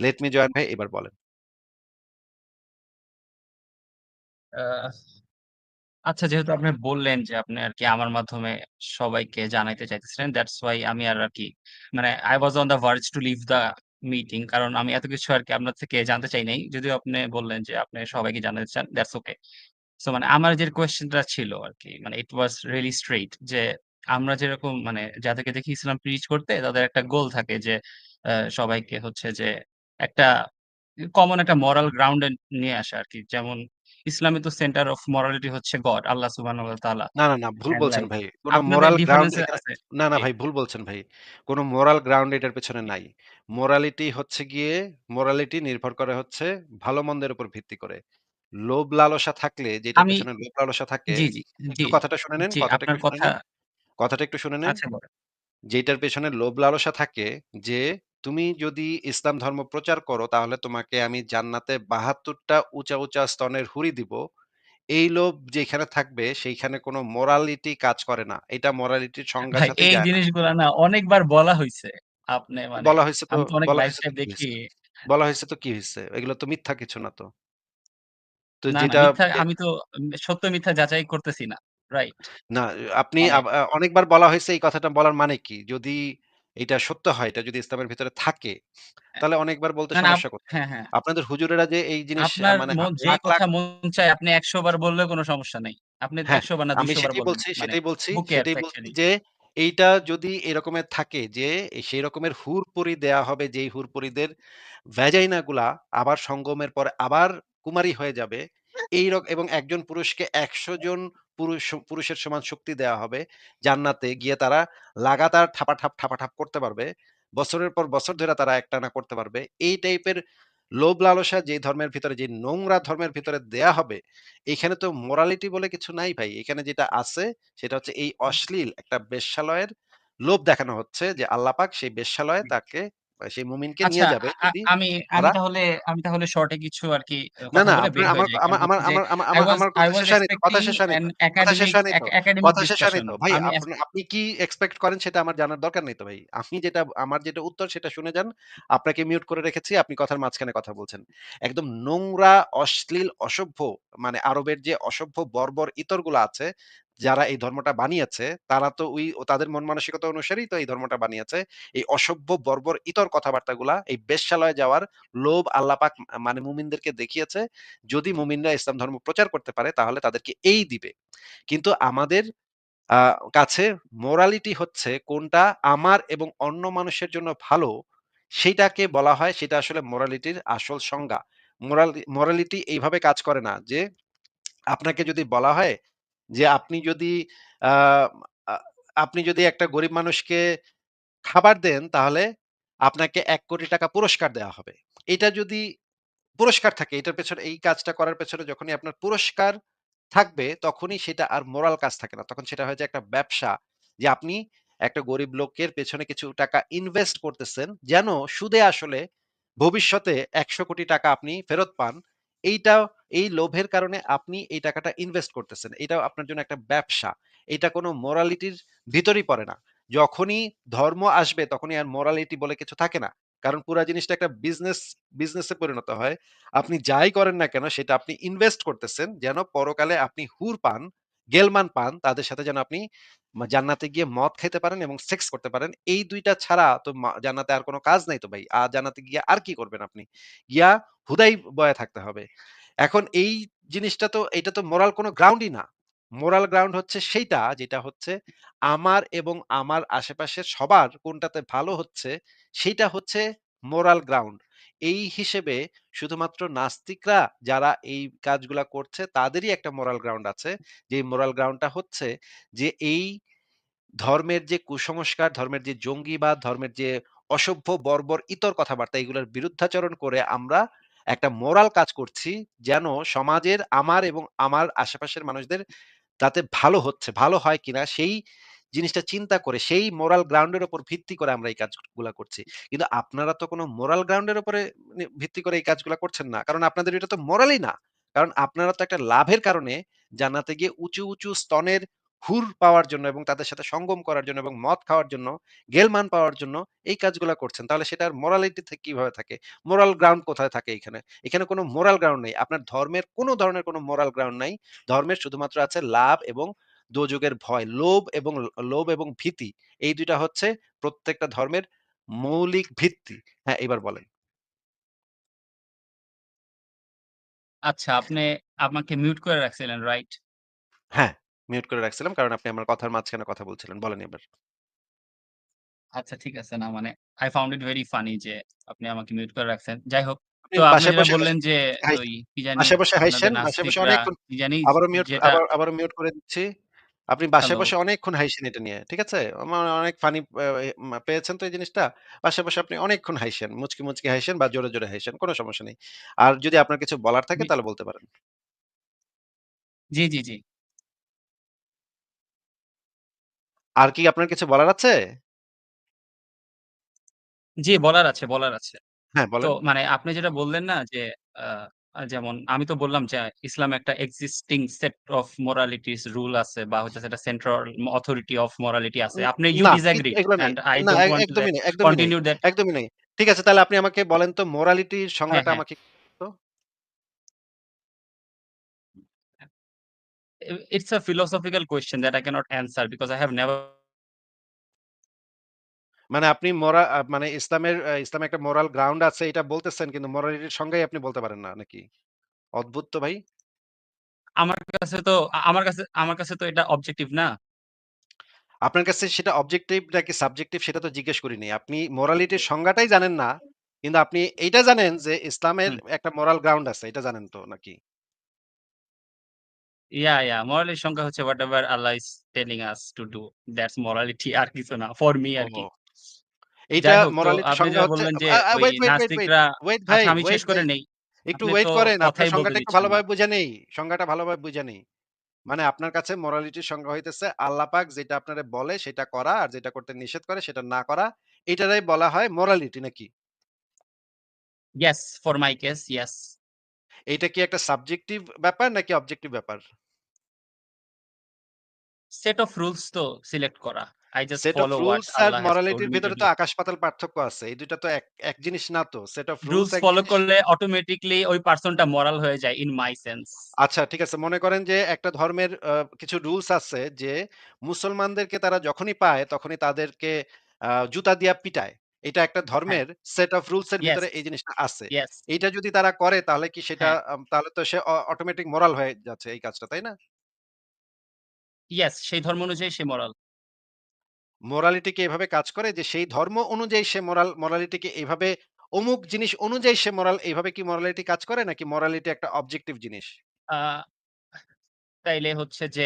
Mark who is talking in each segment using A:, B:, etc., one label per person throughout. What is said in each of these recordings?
A: Let me join ভাই, এবার বলেন।
B: আ আচ্ছা যেহেতু আপনি বললেন যে আপনি আরকি আমার মাধ্যমে সবাইকে জানাইতে চাইতেছিলেন। দ্যাটস ওয়াই আমি আর আর কি মানে I was on the verge to leave the meeting কারণ আমি এত কিছু আর কি আপনার থেকে জানতে চাই নাই। যদিও আপনি বললেন যে আপনি সবাইকে জানাতে চান। That's okay. সো মানে আমার যে কোয়েশ্চেনটা ছিল আরকি মানে ইট ওয়াজ রিয়ালি স্ট্রেইট যে আমরা যেরকম মানে যাদেরকে দেখি ইসলাম প্রিচ করতে, তাদের একটা গোল থাকে যে আ সবাইকে হচ্ছে যে একটা কমন একটা মোরাল গ্রাউন্ড নিয়ে আসা আরকি। যেমন ইসলামে তো সেন্টার অফ মোরালিটি হচ্ছে গড আল্লাহ সুবহানাহু ওয়া তাআলা।
A: না, না, না ভুল বলছেন ভাই। কোন মোরাল গ্রাউন্ড। না, না ভাই ভুল বলছেন ভাই। কোন মোরাল গ্রাউন্ড এটার পেছনে নাই। মোরালিটি হচ্ছে গিয়ে মোরালিটি নির্ভর করে হচ্ছে ভালো-মন্দের উপর ভিত্তি করে। লোভ লালসা থাকলে যেটার
B: আমি
A: পেছনে লোভ লালসা থাকে
B: জি, জি, জি,
A: কথাটা শুনে নেন, কথাটা একটু শুনে
B: কথা।
A: কথাটা একটু শুনে নেন।
B: আচ্ছা।
A: যেটার পেছনে লোভ লালসা থাকে যে তুমি যদি ইসলাম ধর্ম প্রচার করো তাহলে তোমাকে আমি জান্নাতে ৭২ টা উঁচা, উঁচা স্তনের হুরি দিব। এই লোভ যেখানে থাকবে সেইখানে কোন মোরালিটি কাজ করে না। এটা মোরালিটির সংজ্ঞার
B: ভাই
A: সাথেই
B: এই
A: যায় না।
B: জিনিসগুলা না অনেকবার বলা হইছে। আপনি মানে
A: বলা হইছে তো
B: আমি তো অনেক
A: বলা
B: লাইফ
A: হইছে তো
B: টাইপ
A: কি
B: দেখি
A: হইছে? বলা হইছে তো কি হইছে? এগুলো তো মিথ্যা কিছু না তো। তো
B: না, না
A: যেটা
B: মিথ্যা
A: এ
B: আমি তো সত্য মিথ্যা যাচাই করতেছি না। রাইট?
A: না, আপনি আব আ অনেকবার বলা হইছে এই কথাটা বলার মানে কি? যদি এটা সত্য হয়, এটা যদি ইসলামের ভিতরে থাকে,
B: হ্যাঁ,
A: তাহলে অনেকবার বলতে সমস্যা কোথায়?
B: হ্যাঁ, হ্যাঁ।
A: আপনাদের হুজুরেরা যে এই জিনিস মানে
B: যে কথা মন চায় আপনি ১০০ বার বললেও কোন সমস্যা নাই। আপনি
A: হ্যাঁ,
B: ১০০ বার না
A: আমি
B: ২০০ বার
A: সেটাই বলছি,
B: মানে
A: সেটাই বলছি, সেটাই বলছি যে এইটা যদি এরকমের থাকে যে সেই রকমের হুরপুরি দেয়া হবে যেই হুরপরিদের ভ্যাজাইনা গুলা আবার সঙ্গমের পরে আবার কুমারী হয়ে যাবে। এই রক এবং একজন পুরুষকে ১০০ জন পুরুষ পুরুষের সমান শক্তি দেয়া হবে। জান্নাতে গিয়ে তারা লাগাতার ঠাপাঠাপ, ঠাপাঠাপ করতে পারবে। বছরের পর বছর ধইরা তারা একটানা করতে পারবে। এই টাইপের লোভ লালসা যে ধর্মের ভিতরে যে নোংরা ধর্মের ভিতরে দেয়া হবে, এখানে তো মোরালিটি বলে কিছু নাই ভাই। এখানে যেটা আছে সেটা হচ্ছে এই অশ্লীল একটা বেশ্যালয়ের লোভ দেখানো হচ্ছে যে আল্লাহ পাক সেই বেশ্যালয়ে তাকে সেই মুমিনকে
B: আচ্ছা
A: নিয়ে যাবে
B: আমি আমি তাহলে আমি তাহলে শর্ট কিছু আরকি আ
A: না, না আমার। আমার আমার আমার আমার
B: I
A: কথা শেষ হয়নি কথা শেষ হয়নি কথা শেষ হয়নি তো। ভাই আপনি আপনি কি এক্সপেক্ট করেন সেটা আমার জানার দরকার নেই তো ভাই। আমি যেটা আমার যেটা উত্তর সেটা শুনে যান। আপনাকে মিউট করে রেখেছি। আপনি কথার মাঝখানে কথা বলছেন। একদম নোংরা, অশ্লীল, অসভ্য মানে আরবের যে অসভ্য বর্বর ইতরগুলা আছে, যারা এই ধর্মটা বানিয়েছে, তারা তো ওই তাদের মন মানসিকতা অনুসারেই তো এই ধর্মটা বানিয়েছে। এই অসভ্য বর্বর ইতর কথাবার্তাগুলা এই বেশ্যালয়ে যাওয়ার লোভ আল্লাহ পাক আ মানে মুমিনদেরকে দেখিয়েছে। যদি মুমিনরা ইসলাম ধর্ম প্রচার করতে পারে তাহলে তাদেরকে এই দিবে। কিন্তু আমাদের কাছে মোরালিটি হচ্ছে কোনটা আমার এবং অন্য মানুষের জন্য ভালো, সেটাকে বলা হয় সেটা আসলে মোরালিটির আসল সংজ্ঞা। মোরালি মোরালিটি এইভাবে কাজ করে না যে আপনাকে যদি বলা হয় যে আপনি যদি আপনি যদি একটা গরিব মানুষকে খাবার দেন তাহলে আপনাকে ৳১,০০,০০,০০০ পুরস্কার দেওয়া হবে। এটা যদি পুরস্কার থাকে এটার পেছনে এই কাজটা করার পেছনে যখনই আপনার পুরস্কার থাকবে তখনই সেটা আর মোরাল কাজ থাকে না। তখন সেটা হয়ে যায় একটা ব্যবসা। যে আপনি একটা গরিব লোকের পেছনে কিছু টাকা ইনভেস্ট করতেছেন যেন সুদে আসলে ভবিষ্যতে একশো কোটি টাকা আপনি ফেরত পান। এইটাও এই লোভের কারণে আপনি এই টাকাটা ইনভেস্ট করতেছেন। এটাও আপনার জন্য একটা ব্যবসা। এটা কোনো মোরালিটির ভিতরই পড়ে না। যখনই ধর্ম আসবে তখনই আর মোরালিটি বলে কিছু থাকে না। কারণ পুরো জিনিসটা একটা বিজনেস বিজনেসে পরিণত হয়। আপনি যাই করেন না কেন সেটা আপনি ইনভেস্ট করতেছেন যেন পরকালে আপনি হুর পান, গেলমান পান, তাদের সাথে যেন আপনি জান্নাতে গিয়ে মদ খাইতে পারেন এবং সেক্স করতে পারেন। এই দুইটা ছাড়া তো জান্নাতে আর কোনো কাজ নাই তো ভাই। আর জান্নাতে গিয়ে আর কি করবেন আপনি? গিয়া হুদাই বয়া থাকতে হবে। এখন এই জিনিসটা তো এটা তো মোরাল কোনো গ্রাউন্ডই না। মোরাল গ্রাউন্ড হচ্ছে সেইটা যেটা হচ্ছে আমার এবং আমার আশেপাশের সবার কোনটাতে ভালো হচ্ছে সেইটা হচ্ছে মোরাল গ্রাউন্ড। এই হিসেবে শুধুমাত্র নাস্তিকরা যারা এই কাজগুলা করছে তাদেরই একটা মোরাল গ্রাউন্ড আছে। যে মোরাল গ্রাউন্ডটা হচ্ছে যে এই ধর্মের যে কুসংস্কার, ধর্মের যে জঙ্গিবাদ, ধর্মের যে অসভ্য বর্বর ইতর কথাবার্তা এগুলোর বিরুদ্ধাচরণ করে আমরা একটা মোরাল কাজ করছি যেন সমাজের আমার এবং আমার আশেপাশের মানুষদের তাতে ভালো হচ্ছে, ভালো হয় কিনা সেই জিনিসটা চিন্তা করে সেই মোরাল গ্রাউন্ড এর উপর ভিত্তি করে আমরা এই কাজগুলা করছি। কিন্তু আপনারা তো কোন মোরাল গ্রাউন্ড এর উপরে ভিত্তি করে এই কাজগুলা করছেন না। কারণ আপনাদের এটা তো মোরালই না। কারণ আপনারা তো একটা লাভের কারণে জান্নাতে গিয়ে উঁচু, উঁচু স্তনের হুর পাওয়ার জন্য এবং তাদের সাথে সঙ্গম করার জন্য এবং মদ খাওয়ার জন্য, গেলমান পাওয়ার জন্য এই কাজগুলা করছেন। তাহলে সেটার মোরালিটি থেকে কীভাবে থাকে? মোরাল গ্রাউন্ড কোথায় থাকে এখানে এখানে কোনো মোরাল গ্রাউন্ড নেই। আপনার ধর্মের কোনো ধরনের কোনো মোরাল গ্রাউন্ড নাই। ধর্মের শুধুমাত্র আছে লাভ এবং দোজখের ভয়। লোভ এবং লোভ এবং ভীতি। এই দুইটা হচ্ছে প্রত্যেকটা ধর্মের মৌলিক ভিত্তি। হ্যাঁ, এবার বলেন।
B: আচ্ছা, আপনি আমাকে মিউট করে রাখছিলেন, রাইট?
A: হ্যাঁ, মিউট করে রাখছিলাম কারণ আপনি আমার কথার মাঝখানে কথা বলছিলেন। বলেন এবার।
B: আচ্ছা ঠিক আছে। না মানে I found it very funny যে আপনি আমাকে মিউট করে রাখছেন। যাই হোক। তো আপনি যেটা বললেন যে ওই কি জানি
A: বাসায় বসে
B: আপনাদের
A: হাইসেন, বাসায় বসে
B: কি জানি
A: আবারও মিউট আবার আবারও মিউট করে দিচ্ছি। আপনি বাসায়
B: হ্যালো।
A: বসে অনেকক্ষণ হাইসেন এটা নিয়ে। ঠিক আছে? অনেক ফানি আ মা পেয়েছেন তো এই জিনিসটা? বাসায় বসে আপনি অনেকক্ষণ হাইসেন। মুচকি, মুচকি হাইসেন বা জোরে, জোরে হাইসেন। কোন সমস্যা নেই। আর যদি আপনার কিছু বলার থাকে
B: জি।
A: তাহলে বলতে পারেন।
B: জি, জি, জি।
A: আর কি আপনার কিছু বলার আছে?
B: জি, বলার আছে, বলার আছে।
A: হ্যাঁ,
B: তো
A: বলেন।
B: মানে আপনি যেটা বললেন না যে আ যেমন আমি তো বললাম যে ইসলাম একটা existing set of moralities rule আছে বা হচ্ছে সেটা সেন্ট্রাল অথরিটি অফ মোরালিটি আছে। আপনি
A: you
B: disagree and
A: I
B: don't
A: want
B: to continue
A: একদমই নাই ঠিক আছে তাহলে আপনি আমাকে বলেন তো মোরালিটির সংজ্ঞাটা আমাকে
B: it's a philosophical question that I cannot answer because I have never
A: মানে আপনি মোরা মানে ইসলামের ইসলামে একটা মোরাল গ্রাউন্ড আছে এটা বলতেছেন কিন্তু মোরালিটির সংজ্ঞাই আপনি বলতে পারেন না নাকি? অদ্ভুত তো ভাই।
B: আমার কাছে তো আমার কাছে আমার কাছে তো এটা অবজেক্টিভ না।
A: আপনার কাছে সেটা অবজেক্টিভ নাকি সাবজেক্টিভ সেটা তো জিজ্ঞেস করিনি। আপনি মোরালিটির সংজ্ঞাটাই জানেন না। কিন্তু আপনি এইটা জানেন যে ইসলামের একটা মোরাল গ্রাউন্ড আছে। এটা জানেন তো নাকি?
B: ইয়া ইয়া মোরাল এর সংজ্ঞা হচ্ছে whatever Allah is telling us to do. That's morality আর কিছু না। ফর মি আরকি।
A: ও! এইটা
B: যাই হোক তো
A: মোরালিটির
B: আপনি
A: সংজ্ঞা হচ্ছে
B: বললেন যে
A: আ আ
B: ওই
A: ওয়েট, ওয়েট, ওয়েট, ওয়েট,
B: নাস্তিকরা
A: ওয়েট ভাই,
B: আচ্ছা আমি শেষ
A: ওয়েট
B: করে
A: ভাই।
B: নেই।
A: একটু
B: আপনি
A: ওয়েট
B: তো
A: করেন। আপনার
B: কথাই বলতে
A: সংজ্ঞাটা একটু
B: না।
A: ভালোভাবে বুঝে নেই। সংজ্ঞাটা ভালোভাবে বুঝে নেই। মানে আপনার কাছে মোরালিটির সংজ্ঞা হইতেছে আল্লাহ পাক যেটা আপনারে বলে সেটা করা আর যেটা করতে নিষেধ করে সেটা না করা। এটারই বলা হয় মোরালিটি নাকি?
B: Yes, for my case, yes.
A: এইটা কি একটা সাবজেক্টিভ ব্যাপার নাকি অবজেক্টিভ ব্যাপার?
B: Set of rules তো সিলেক্ট করা। I just
A: set of rules আর মোরালিটির ভেতরে. তো আকাশ পাতাল পার্থক্য আছে। এই ২ তো এক, এক জিনিস না তো। সেট অফ রুলস
B: ফলো করলে অটোমেটিক্যালি ওই পারসনটা মোরাল হয়ে যায় in my sense.
A: আচ্ছা ঠিক আছে। মনে করেন যে একটা ধর্মের কিছু রুলস আছে যে মুসলমানদেরকে তারা যখনই পায় তখনই তাদেরকে জুতা দিয়া পিটায়। এটা একটা
B: হ্যাঁ।
A: ধর্মের সেট অফ রুলস এর ভিতরে এই জিনিসটা আছে। এটা যদি তারা করে তাহলে কি সেটা
B: হ্যাঁ।
A: তাহলে তো সে অটোমেটিক মোরাল হয়ে যাচ্ছে এই কাজটা, তাই না?
B: Yes, সেই ধর্ম অনুযায়ী সে মোরাল।
A: মোরালিটি কি এভাবে কাজ করে যে সেই ধর্ম অনুযায়ী সে মোরাল মোরালিটি কি এভাবে অমুক জিনিস অনুযায়ী সে মোরাল এভাবে কি মোরালিটি কাজ করে নাকি মোরালিটি একটা অবজেক্টিভ জিনিস?
B: তাইলে হচ্ছে যে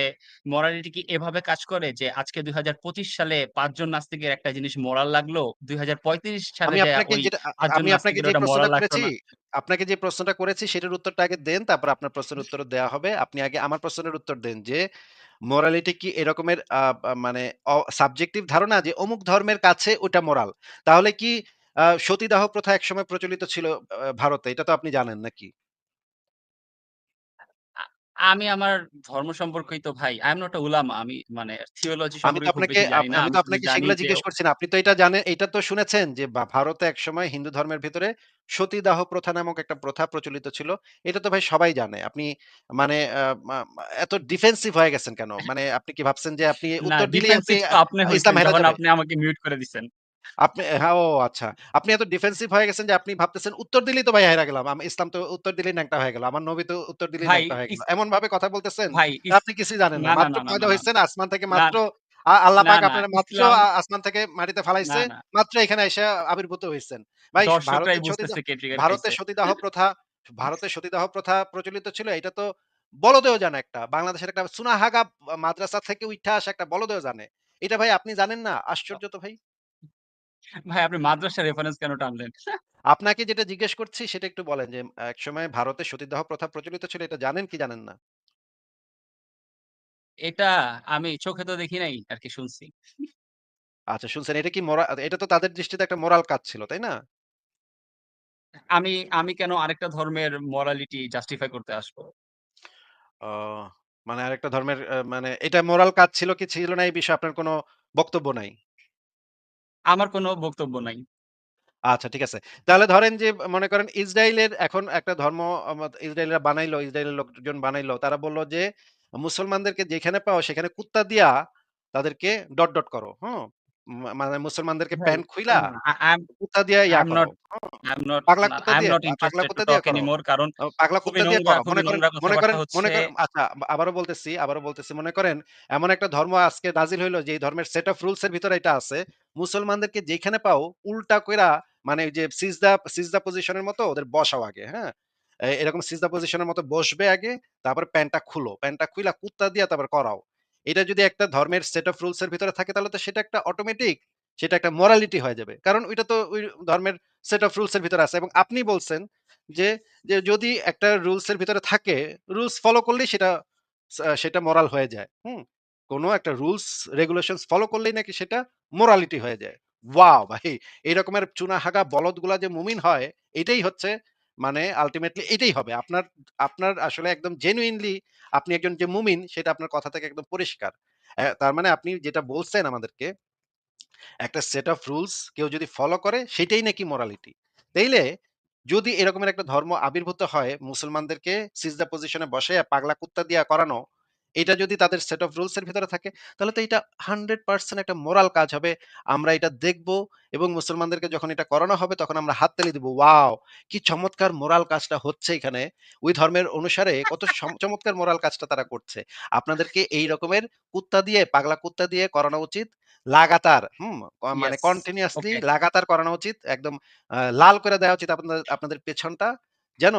B: মোরালিটি কি এভাবে কাজ করে যে আজকে ২০২৫ সালে ৫ জন নাস্তিকের একটা জিনিস মোরাল লাগল। দুই হাজার পঁয়ত্রিশ সালে
A: আমি
B: যায়া
A: আপনাকে
B: ওই
A: যেটা আ
B: ৫ জন
A: আমি আপনাকে
B: নাস্তিকের
A: যে
B: ওটা
A: প্রশ্নটা
B: মোরাল
A: করেছি,
B: না।
A: আপনাকে যে প্রশ্নটা করেছি সেটার উত্তরটা আগে দেন, তারপর আপনার প্রশ্নের উত্তর দেওয়া হবে। আপনি আগে আমার প্রশ্নের উত্তর দেন যে, মোরালিটি কি এরকমের মানে সাবজেক্টিভ ধারণা যে অমুক ধর্মের কাছে ওটা মোরাল। তাহলে কি সতীদাহ প্রথা একসময় প্রচলিত ছিল ভারতে। এটা তো আপনি জানেন নাকি?
B: আ আমি আমার ধর্ম সম্পর্কেই তো ভাই I am not a ulama আমি মানে থিওলজি
A: আমি তো
B: সম্পর্কে খুব
A: আপনাকে
B: বেশি জানি
A: আপ
B: না।
A: আমি
B: আমি
A: তো
B: শুধু
A: আপনাকে
B: জানি
A: সেগুলা
B: যে
A: জিজ্ঞেস করছি না। আপনি তো এটা জানেন এইটা তো শুনেছেন যে বা ভারতে একসময় হিন্দু ধর্মের ভেতরে সতীদাহ প্রথা নামক একটা প্রথা প্রচলিত ছিল। এটা তো ভাই সবাই জানে। আপনি মানে আ মা মা এত ডিফেন্সিভ হয়ে গেছেন কেন? মানে আপনি কি ভাবছেন যে আপনি
B: না
A: উত্তর দিলেই আপনি
B: ডিফেন্সিভ তো
A: আ
B: আপনি
A: ইসলাম হেরে
B: যখন
A: যাবে?
B: আপনি আমাকে মিউট করে দিছেন।
A: আপনি হ্যাঁ, ও আচ্ছা। আপনি এত ডিফেন্সিভ হয়ে গেছেন যে আপনি ভাবতেছেন উত্তর দিলেই তো ভাই হাইরা গেলাম। আম ইসলাম তো উত্তর দিলেই ন্যাংটা হয়ে গেল। আমার নবী তো উত্তর দিলেই
B: ভাই
A: ন্যাংটা হয়ে গেল।
B: ইস
A: এমনভাবে কথা বলতেছেন, আপনি জানেন না। মাত্র
B: না, না, না,
A: পয়দা
B: না,
A: আসমান থেকে মাত্র আল্লাহ পাক মাত্র আসমান থেকে মাটিতে ফালাইছে। মাত্র এখানে আইসা আবির্ভূত হয়েছেন ভাই ভারতের। সতীদাহ প্রথা ভারতের সতীদাহ প্রথা প্রচলিত ছিল। এটা তো বলদেও জানে একটা। বাংলাদেশের একটা সুনাহাগা মাদ্রাসা থেকে উঠে আসা একটা বলদেও জানে। এটা ভাই আপনি জানেন না? আশ্চর্য তো ভাই।
B: ভাই আপনি মাদ্রাসার রেফারেন্স কেন টানলেন?
A: আপনাকে যেটা জিজ্ঞেস করছি সেটা একটু বলেন যে একসময় ভারতে সতীদাহ প্রথা প্রচলিত ছিল এটা জানেন কি জানেন না?
B: এটা আমি চোখে তো দেখি নাই আরকি শুনছি।
A: আচ্ছা শুনছেন এটা কি মোরা এটা তো তাদের দৃষ্টিতে একটা মোরাল কাজ ছিল, তাই না?
B: আমি আমি কেন আরেকটা ধর্মের মোরালিটি জাস্টিফাই করতে আসব?
A: মানে আরেকটা ধর্মের মানে এটা মোরাল কাজ ছিল কি ছিল না এই বিষয়ে আপনার কোনো বক্তব্য নাই?
B: আমার কোনো বক্তব্য নাই।
A: আচ্ছা ঠিক আছে। তাহলে ধরেন যে মনে করেন ইসরায়েলের এখন একটা ধর্ম ইসরায়েলরা বানাইলো, ইসরায়েলের লোকজন বানাইলো। তারা বলল যে মুসলমানদেরকে যেখানে পাও সেখানে কুত্তা দিয়া তাদেরকে ডট, ডট করো। হুম? মানে মুসলমানদেরকে
B: ভাই
A: প্যান্ট খুইলা কুত্তা দিয়ে ইয়া করো। পাগলা
B: I'm
A: দিয়ে পাগলা কুত্তা দিয়ে করো।
B: কারণ
A: পাগলা কুত্তা দিয়ে করো। মনে করেন মনে করেন মনে করেন আচ্ছা আবা আবারও বলতেছি, আবারও বলতেছি। মনে করেন এমন একটা ধর্ম আজকে নাজিল হইল যে ধর্মের সেট অফ রুলস এর ভিতরে এটা আছে। মুসলমানদেরকে যেখানে পাও উল্টা কইরা মানে যে সিজদা সিজদা পজিশন এর মতো ওদের বসাও আগে, হ্যাঁ? এরকম সিজদা পজিশন এর মতো বসবে আগে, তারপর প্যান্টটা খুলো। প্যান্টটা খুইলা কুত্তা দিয়া তারপর করাও। এটা যদি একটা ধর্মের সেট অফ রুলস এর ভিতরে থাকে তাহলে তো সেটা একটা অটোমেটিক সেটা একটা মোরালিটি হয়ে যাবে। কারণ ওইটা তো ওই ধর্মের সেট অফ রুলস এর ভিতরে আছে এবং আপনি বলছেন যে, যে যদি একটা রুলস এর ভিতরে থাকে, রুলস ফলো করলেই সেটা সেটা মোরাল হয়ে যায়। হুম? কোন একটা রুলস রেগুলেশনস ফলো করলেই নাকি সেটা মোরালিটি হয়ে যায়। ওয়াও! ভাই এই রকমের চুনাহাগা বলদগুলা যে মুমিন হয়, এটাই হচ্ছে মানে আলটিমেটলি এটাই হবে। আপনার আপনার আসলে একদম জেনুইনলি আপনি একজন যে মুমিন সেটা আপনার কথা থেকে একদম পরিষ্কার। তার মানে আপনি যেটা বলছেন আমাদেরকে একটা সেট অফ রুলস কেউ যদি ফলো করে সেটাই নাকি মোরালিটি। তাইলে যদি এরকমের একটা ধর্ম আবির্ভূত হয় মুসলমানদেরকে সিজদা পজিশনে বসে পাগলা কুত্তা দিয়া করানো, এটা যদি তাদের সেট অফ রুলস এর ভিতরে থাকে তাহলে তো এটা 100% একটা মোরাল কাজ হবে। আমরা এটা দেখব এবং মুসলমানদেরকে যখন এটা করানো হবে তখন আমরা হাততালি দিব। ওয়াও! কি চমৎকার মোরাল কাজটা হচ্ছে এখানে। ওই ধর্মের অনুসারে কত চমৎকার মোরাল কাজটা তারা করছে। আপনাদেরকে এই রকমের কুত্তা দিয়ে পাগলা কুত্তা দিয়ে করানো উচিত। লাগাতার, হুম? মানে কন্টিনিউয়াসলি লাগাতার করানো উচিত। একদম লাল করে দেওয়া উচিত আপনাদের আপনাদের পেছনটা। যেন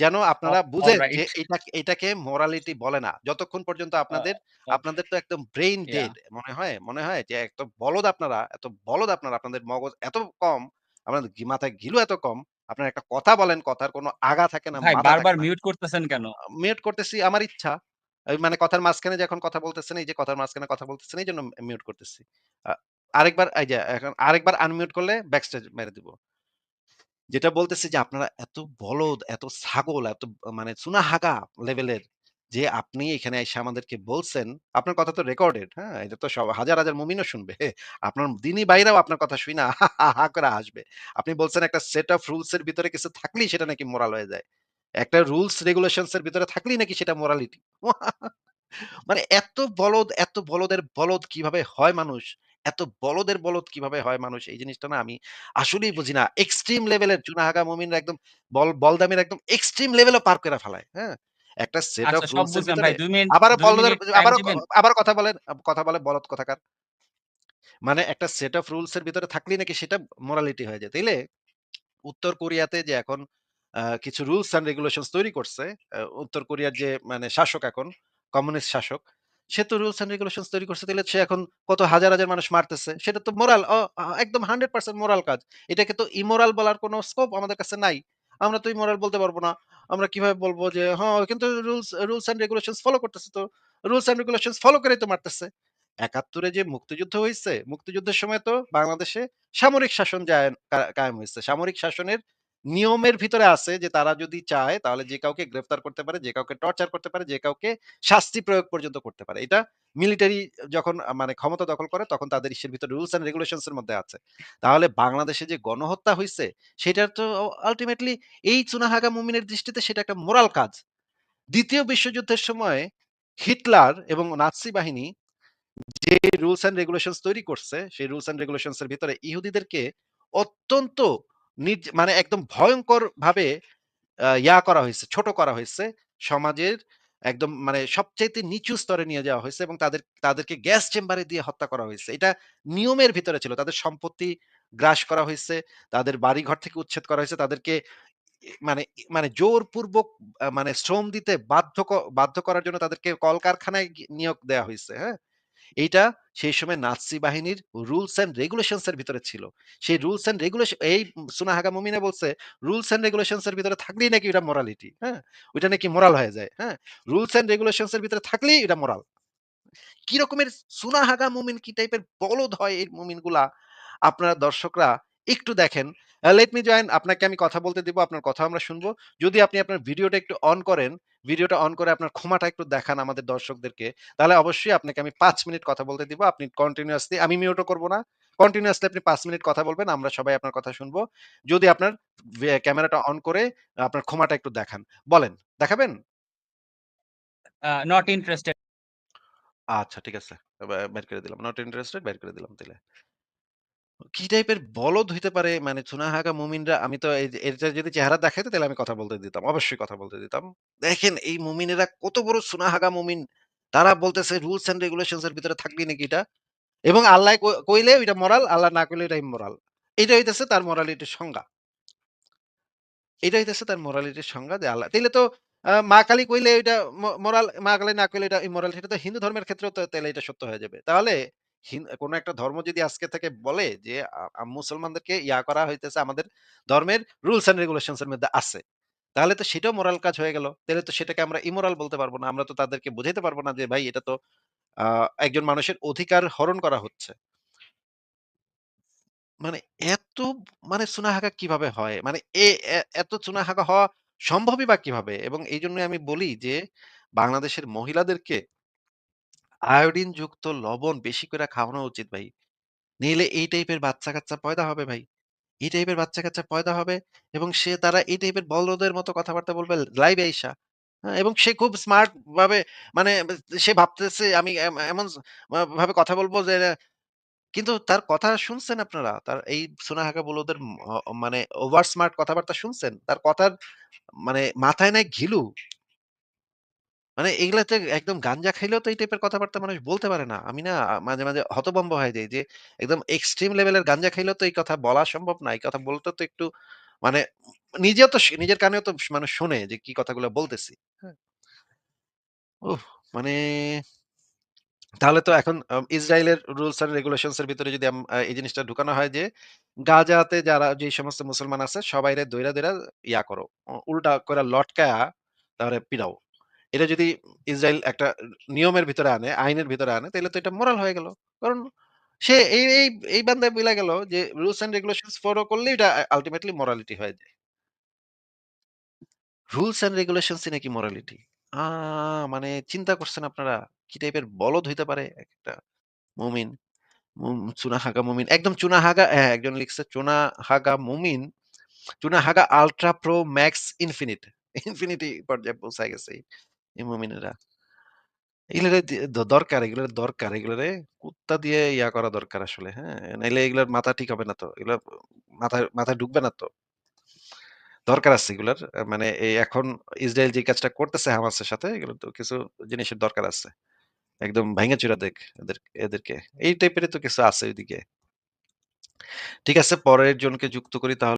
A: যেন আপনারা বুঝেন যে এটা এটাকে মোরালিটি বলে না। যতক্ষণ পর্যন্ত আপনাদের আপনাদের তো একদম ব্রেইন ডেড মনে হয় মনে হয় যে এত বলদ আপনারা, এত বলদ আপনারা, আপনাদের মগজ এত কম, আপনাদের মাথায় ঘিলু এত কম, আপনারা একটা কথা বলেন, কথার কোনো আগা থাকে না,
B: বারবার মিউট করতেছেন কেন?
A: মিউট করতেছি আমার ইচ্ছা। এই মানে কথার মাঝখানে যখন কথা বলতেছেন, এই যে কথার মাঝখানে কথা বলতেছেন এইজন্য মিউট করতেছি। আরেকবার এই যে এখন আরেকবার আনমিউট করলে ব্যাকস্টেজ মেরে দিব। যেটা বলতেছে যে আপনারা এত বলদ, এত ছাগল, এত মানে চুনাহাগা লেভেলের যে আপনি এখানে এসে আমাদেরকে বলছেন, আপনার কথা তো রেকর্ডেড, হ্যাঁ? এটা তো সব হাজার, হাজার মুমিনও শুনবে। আপনার দিনী ভাইরাও আপনার কথা শুইনা হা, হা, করে হাসবে। আপনি বলছেন একটা সেট অফ রুলস এর ভিতরে কিছু থাকলেই সেটা নাকি মোরাল হয়ে যায়। একটা রুলস রেগুলেশনস এর ভিতরে থাকলেই নাকি সেটা মোরালিটি। মানে এত বলদ, এত বলদের বলদ কীভাবে হয় মানুষ? এত বলদের বলদ কীভাবে হয় মানুষ? এই জিনিসটা না আমি আসলেই বুঝি না। এক্সট্রিম লেভেলের চুনাহাগা মুমিনরা একদম বল বলদামির একদম এক্সট্রিম লেভেলও পার করে ফেলায়। হ্যাঁ? একটা সেট অফ রুলস এর
B: বুঝলাম
A: ভিতরে
B: ভাই ২ মিনিট
A: আবারও
B: ২
A: বলদের
B: দিবেন?
A: আবারও কথা বলেন কথা বলে বলদ কোথাকার। মানে একটা সেট অফ রুলস এর ভিতরে থাকলেই নাকি সেটা মোরালিটি হয়ে যায়। তাইলে উত্তর কোরিয়াতে যে এখন কিছু রুলস অ্যান্ড রেগুলেশনস তৈরি করছে, উত্তর কোরিয়ার যে মানে শাসক এখন, কমিউনিস্ট শাসক, সে তো রুলস অ্যান্ড রেগুলেশনস তৈরি করছে। তাইলে সে এখন কত হাজার, হাজার মানুষ মারতেছে। সেটা তো মোরাল একদম 100% মোরাল কাজ। এটাকে তো ইমোরাল বলার কোন স্কোপ আমাদের কাছে নাই। আমরা তো ইমোরাল বলতে পারব না। আমরা কীভাবে বলব যে, "হ কিন্তু rules rules and regulations follow করতেছে তো। রুলস অ্যান্ড রেগুলেশনস ফলো করেই তো মারতেছে।" ৭১ এ যে মুক্তিযুদ্ধ হয়েছে মুক্তিযুদ্ধের সময় তো বাংলাদেশে সামরিক শাসন কা কায়েম হইছে। সামরিক শাসনের নিয়মের ভিতরে আছে যে তারা যদি চায় তাহলে যে কাউকে গ্রেফতার করতে পারে, যে কাউকে টর্চার করতে পারে, যে কাউকে শাস্তি প্রয়োগ পর্যন্ত করতে পারে। এটা মিলিটারি যখন মানে ক্ষমতা দখল করে তখন তাদের ইসের ভিতরে রুলস অ্যান্ড রেগুলেশনস এর মধ্যে আছে। তাহলে বাংলাদেশে যে গণহত্যা হইছে সেটার তো আল্টিমেটলি এই চুনাহাগা মুমিনের দৃষ্টিতে সেটা একটা মোরাল কাজ। দ্বিতীয় বিশ্বযুদ্ধের সময় হিটলার এবং নাৎসি বাহিনী যে রুলস অ্যান্ড রেগুলেশনস তৈরি করছে, সেই রুলস অ্যান্ড রেগুলেশনস এর ভিতরে ইহুদিদেরকে অত্যন্ত মানে একদম ভয়ংকরভাবে আ ইয়া করা হইছে, ছোট করা হইছে। সমাজের একদম মানে সবচাইতে নিচু স্তরে নিয়ে যাওয়া হইছে এবং তাদের তাদেরকে গ্যাস চেম্বারে দিয়ে হত্যা করা হইছে। এটা নিয়মের ভিতরে ছিল। তাদের সম্পত্তি গ্রাস করা হয়েছে তাদের বাড়িঘর থেকে উচ্ছেদ করা হয়েছে তাদেরকে মানে মানে জোরপূর্বক মানে শ্রম দিতে বাধ্য বাধ্য করার জন্য তাদেরকে কলকারখানায় নিয়োগ দেওয়া হয়েছে হ্যাঁ? এইটা সেই সময় নাৎসি বাহিনীর রুলস অ্যান্ড রেগুলেশনস এর ভিতরে ছিল। সেই রুলস অ্যান্ড রেগুলেশন এই সুনাহাগা মুমিনে বলছে রুলস অ্যান্ড রেগুলেশনস এর ভিতরে থাকলেই নাকি ওটা মোরালিটি। হ্যাঁ? ওইটা নাকি মোরাল হয়ে যায়। হ্যাঁ? রুলস অ্যান্ড রেগুলেশনস এর ভিতরে থাকলেই এটা মোরাল। কি রকমের সুনাহাগা মুমিন, কি টাইপের বলদ হয় এই মুমিনগুলা, আপনারা দর্শকরা একটু দেখেন। লেট মি জয়েন আপনাকে আমি কথা বলতে দিব। আপনার কথা আমরা শুনব। যদি আপনি আপনার ভিডিওটা একটু অন করেন, ভিডিওটা অন করে আপনার ক্ষমাটা একটু দেখান আমাদের দর্শকদেরকে, তাহলে অবশ্যই আপনাকে আমি ৫ মিনিট কথা বলতে দিব। আপনি কন্টিনিউয়াসলি আমি মিউটও করব না। কন্টিনিউয়াসলি আপনি ৫ মিনিট কথা বলবেন। আমরা সবাই আপনার কথা শুনব। যদি আপনার ক্যামেরাটা অন করে আপনার ক্ষমাটা একটু দেখান। বলেন, দেখাবেন?
B: Not interested.
A: আচ্ছা ঠিক আছে। বের করে দিলাম। নট ইন্টারেস্টেড বের করে দিলাম তাইলে। কি টাইপের বলদ হইতে পারে মানে চুনাহাগা মুমিনরা আমি তো এটার যদি চেহারা দেখাইতো তাহলে আমি কথা বলতে দিতাম। অবশ্যই কথা বলতে দিতাম। দেখেন এই মুমিনেরা কত বড় চুনাহাগা মুমিন। তারা বলতেছে রুলস অ্যান্ড রেগুলেশনস এর ভিতরে থাকলেই নাকি এটা এবং আল্লাহ কইলে ওইটা মোরাল, আল্লাহ না কইলে এটা ইমোরাল। এটা হইতেছে তার মোরালিটির সংজ্ঞা। এটা হইতেছে তার মোরালিটির সংজ্ঞা যে আল্লাহ তাইলে তো মা কালী কইলে মো মোরাল, মা কালী না কইলে এটা ইমোরাল সেটা তো হিন্দু ধর্মের ক্ষেত্রেও তো তাইলে এটা সত্য হয়ে যাবে। তাহলে কোন একটা ধর্ম যদি আজকে থেকে বলে যে মুসলমানদেরকে ইয়া করা হইতেছে আমাদের ধর্মের রুলস অ্যান্ড রেগুলেশনস এর মধ্যে আছে। তাহলে তো সেটাও মোরাল কাজ হয়ে গেল। তাইলে তো সেটাকে আমরা ইমোরাল বলতে পারব না। আমরা তো তাদেরকে বুঝাইতে পারব না যে, ভাই, এটা তো একজন মানুষের অধিকার হরণ করা হচ্ছে। মানে এত মানে চুনাহাগা কীভাবে হয়? মানে এ এত চুনাহাগা হওয়া সম্ভবই বা কীভাবে? এবং এই জন্য আমি বলি যে, বাংলাদেশের মহিলাদেরকে আয়োডিনযুক্ত লবণ বেশি করে খাওয়ানো উচিত ভাই। নইলে এই টাইপের বাচ্চা-কাচ্চা পয়দা হবে ভাই। এই টাইপের বাচ্চা-কাচ্চা পয়দা হবে এবং সে তারা এই টাইপের বলদের মতো কথাবার্তা বলবে লাইভে আইসা। হ্যাঁ? এবং সে খুব স্মার্ট ভাবে মানে সে ভাবতেছে আমি এম, এমন ভাবে কথা বলব যে কিন্তু তার কথা শুনছেন আপনারা? তার এই সোনাহাগা বুলোদের ম মানে ওভার স্মার্ট কথাবার্তা শুনছেন? তার কথার মানে মাথায় নাই ঘিলু। মানে এগুলাতে একদম গাঞ্জা খাইলেও তো এই টাইপের কথাবার্তা মানুষ বলতে পারে না। আমি না মাঝে, মাঝে হতভম্ব হয়ে যাই যে একদম এক্সট্রিম লেভেলের গাঞ্জা খাইলেও তো এই কথা বলা সম্ভব না। এই কথা বলতে তো একটু মানে নিজেও তো নিজের কানেও তো মানুষ শোনে যে কি কথাগুলো বলতেছি। হ্যাঁ? উফ! মানে তাহলে তো এখন ইসরায়েলের রুলস অ্যান্ড রেগুলেশনস এর ভিতরে যদি আম আ এই জিনিসটা ঢুকানো হয় যে, গাজাতে যারা যেই সমস্ত মুসলমান আছে সবাইরে দইরা, দইরা ইয়া করো। উল্টা কইরা লটকায়া তারে পিডাও। এটা যদি ইসরায়েল একটা নিয়মের ভিতরে আনে, আইনের ভিতরে আনে তাইলে তো এটা মোরাল হয়ে গেল। কারণ সে এই এই এই বান্দায় বইলা গেল যে রুলস অ্যান্ড রেগুলেশনস ফলো করলেই এটা আল্টিমেটলি মোরালিটি হয়ে যায়। রুলস অ্যান্ড রেগুলেশনস ই নাকি মোরালিটি। মানে চিন্তা করছেন আপনারা? কি টাইপের বলদ হইতে পারে একটা মুমিন। মুম চুনাহাগা মুমিন। একদম চুনাহাগা হ্যাঁ, একজন লিখছে চুনাহাগা মুমিন, চুনাহাগা ultra pro max infinite. Infinity পর্যায়ে পৌঁছায় গেছে এই, মুমিনেরা। দরকার, এগুলার দরকার। এগুলারে কুত্তা দিয়ে ইয়া করা দরকার আসলে, হ্যাঁ? নাইলে এগুলার মাথা ঠিক হবে না তো। এগুলা মাথায় মাথায় ঢুকবে না তো। দরকার আছে এগুলার। মানে এই এখন ইসরায়েল যে কাজটা করতেছে হামাসের সাথে এগুলো তো কিছু জিনিসের দরকার আছে। একদম ভাইঙা-চুইরা দেক এদের এদেরকে। এই টাইপের তো কিছু আছে ওইদিকে। ঠিক আছে পরের জনকে যুক্ত করি তাহলে।